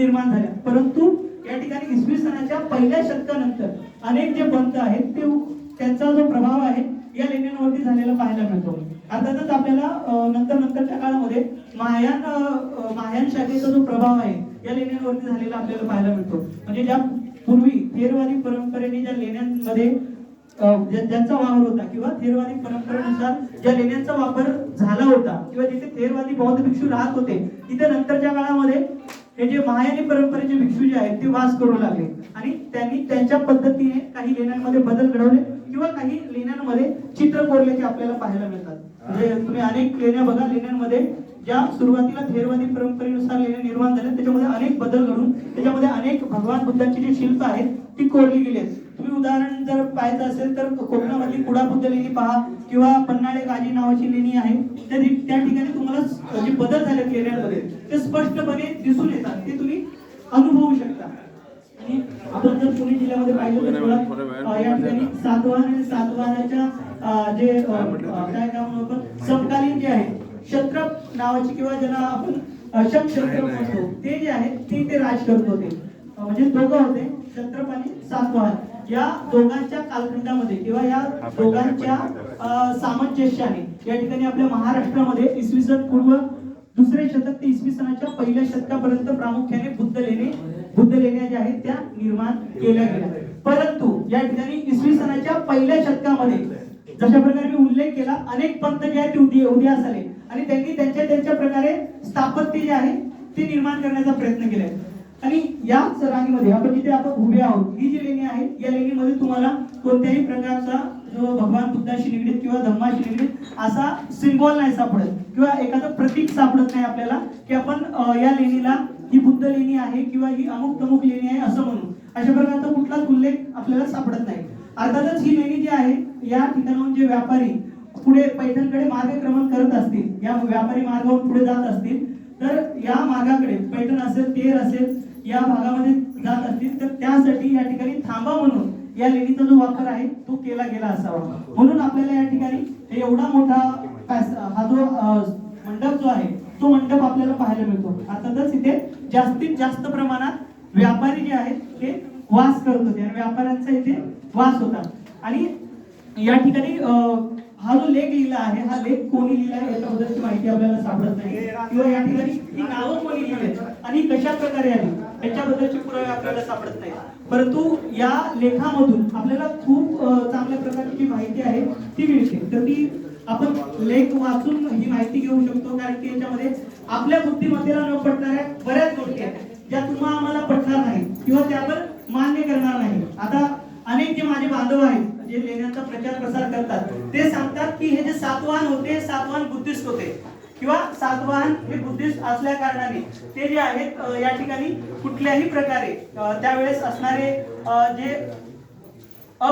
निर्माण झाल्या परंतु या ठिकाणी इसवी सणाच्या पहिल्या शतकानंतर अनेक जे पंथ आहेत ते त्यांचा जो प्रभाव आहे या लेण्यांवरती झालेला पाहायला मिळतो. अर्थातच आपल्याला नंतर नंतरच्या काळामध्ये महायान महायान शाखेचा जो प्रभाव आहे या लेण्यांवरती झालेला आपल्याला पाहायला मिळतो. म्हणजे ज्या पूर्वी थेरवादी परंपरेने ज्या लेण्यांमध्ये ज्यांचा वापर होता किंवा थेरवादी परंपरेनुसार ज्या लेण्यांचा वापर झाला होता किंवा जिथे थेरवादी बौद्ध भिक्षू राहत होते तिथे नंतरच्या काळामध्ये हे जे महायानी परंपरेचे भिक्षू जे आहेत ते वास करू लागले. आणि त्यांनी त्यांच्या पद्धतीने काही लेण्यांमध्ये बदल घडवले किंवा काही लेण्यांमध्ये चित्र कोरल्याचे आपल्याला पाहायला मिळतात. म्हणजे तुम्ही अनेक लेण्या बघा लेण्यांमध्ये ज्या सुरुवातीला थेरवादी परंपरेनुसार लेण्या निर्माण झाल्या त्याच्यामध्ये अनेक बदल घडून त्याच्यामध्ये अनेक भगवान बुद्धांची जी शिल्प आहेत ती कोरली गेली आहेत. तुम्ही उदाहरण जर पाहायचं असेल तर कोकणामधली कुडा बुद्ध लेणी पहा किंवा पन्हाळे काजी नावाची लेणी आहे. त्या त्या ठिकाणी तुम्हाला जे बदल झाले लेण्यांमध्ये ते स्पष्टपणे दिसून येतात. ते तुम्ही अनुभवू शकता. आणि आपण जर पुणे जिल्ह्यामध्ये पाहिलं तर या ठिकाणी सातवाहन आणि सातवाहनाच्या जे काय काय म्हणू आपण समकालीन जे आहे क्षत्रप नावाची किंवा ज्याला आपण अ, शक क्षत्रप म्हणतो ते जे आहेत ते ते राज करत होते. म्हणजे दोघं होते क्षत्रप आणि सातवाहन. या दोघांच्या कालखंडामध्ये किंवा या दोघांच्या सामंजस्याने या ठिकाणी आपल्या महाराष्ट्रामध्ये इसवी सन पूर्व दुसरे शतक ते इसवी सनाच्या पहिल्या शतकापर्यंत प्रामुख्याने बुद्ध लेणे बुद्ध लेण्या ज्या आहेत त्या निर्माण केल्या गेल्या. परंतु या ठिकाणी इसवी सनाच्या पहिल्या शतकामध्ये जशा प्रकारे मी उल्लेख केला. अनेक पंत जे आहेत ते उदी उदयास आले आणि त्यांनी त्यांच्या त्यांच्या प्रकारे स्थापत्य जे आहे ते निर्माण करण्याचा प्रयत्न केलाय आणि याच रांगेमध्ये आपण जिथे आपण उभे आहोत ही जी लेणी आहे या लेणीमध्ये तुम्हाला कोणत्याही प्रकारचा जो भगवान बुद्धाशी निगडीत किंवा धम्माशी निगडीत असा सिम्बॉल नाही सापडत. किंवा एखादं प्रतीक सापडत नाही आपल्याला की आपण या लेणीला ही बुद्ध लेणी आहे किंवा ही अमुक तमुक लेणी आहे असं म्हणू. अशा प्रकारचा कुठलाच उल्लेख आपल्याला सापडत नाही. अर्थातच ही लेणी जी आहे या ठिकाणाहून जे व्यापारी पुढे पैठणकडे मार्गक्रमण करत असतील या व्यापारी मार्गावरून पुढे जात असतील तर या मार्गाकडे पैठण असेल तेर असेल या भागामध्ये जात असतील तर त्यासाठी या ठिकाणी थांबा म्हणून या लेणीचा जो वापर आहे तो केला गेला असावा. म्हणून आपल्याला या ठिकाणी एवढा मोठा हा जो मंडप जो आहे तो मंडप आपल्याला पाहायला मिळतो. अर्थातच इथे जास्तीत जास्त प्रमाणात व्यापारी जे आहेत ते वास करत होते आणि व्यापाऱ्यांचा इथे वास होता. आणि या ठिकाणी हा जो लेख लिहिला आहे हा लेख कोणी लिहिला आहे याच्याबद्दलची माहिती आपल्याला सापडत नाही. किंवा या ठिकाणी ही नावं कोणी लिहिली आणि कशा प्रकारे आली याच्याबद्दलचे पुरावे आपल्याला सापडत नाही परंतु या लेखामधून आपल्याला खूप चांगल्या प्रकारची जी माहिती आहे ती मिळते. तर ती आपण लेख वाचून ही माहिती घेऊ शकतो कारण की याच्यामध्ये आपल्या बुद्धिमत्तेला न पटणाऱ्या बऱ्याच गोष्टी आहेत. ज्या तुम्हाला आम्हाला पटणार नाही किंवा त्यावर मान्य करणार नाही. आता अनेक जे माझे बांधव आहेत जे लेण्यांचा प्रचार प्रसार करतात ते सांगतात की हे जे सातवाहन होते सातवाहन बुद्धिस्ट होते. किंवा सातवाहन हे बुद्धिस्ट असल्या कारणाने ते जे आहेत या ठिकाणी कुठल्याही प्रकारे त्यावेळेस असणारे जे